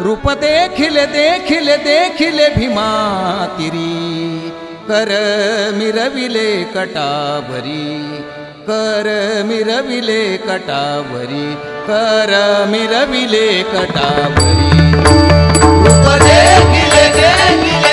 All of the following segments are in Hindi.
रूप देखिल देखिल देखिले भीमा तिरी। कर मिरविले कटावरी, कर मिरविले कटावरी, कर मिरविले कटावरी। रूप देखिले देखिले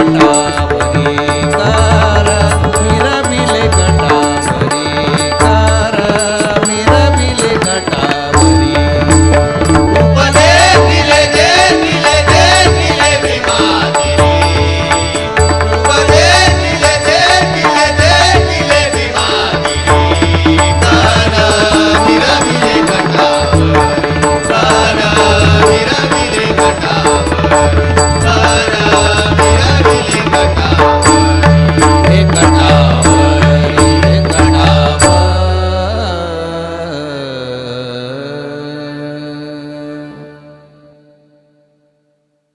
to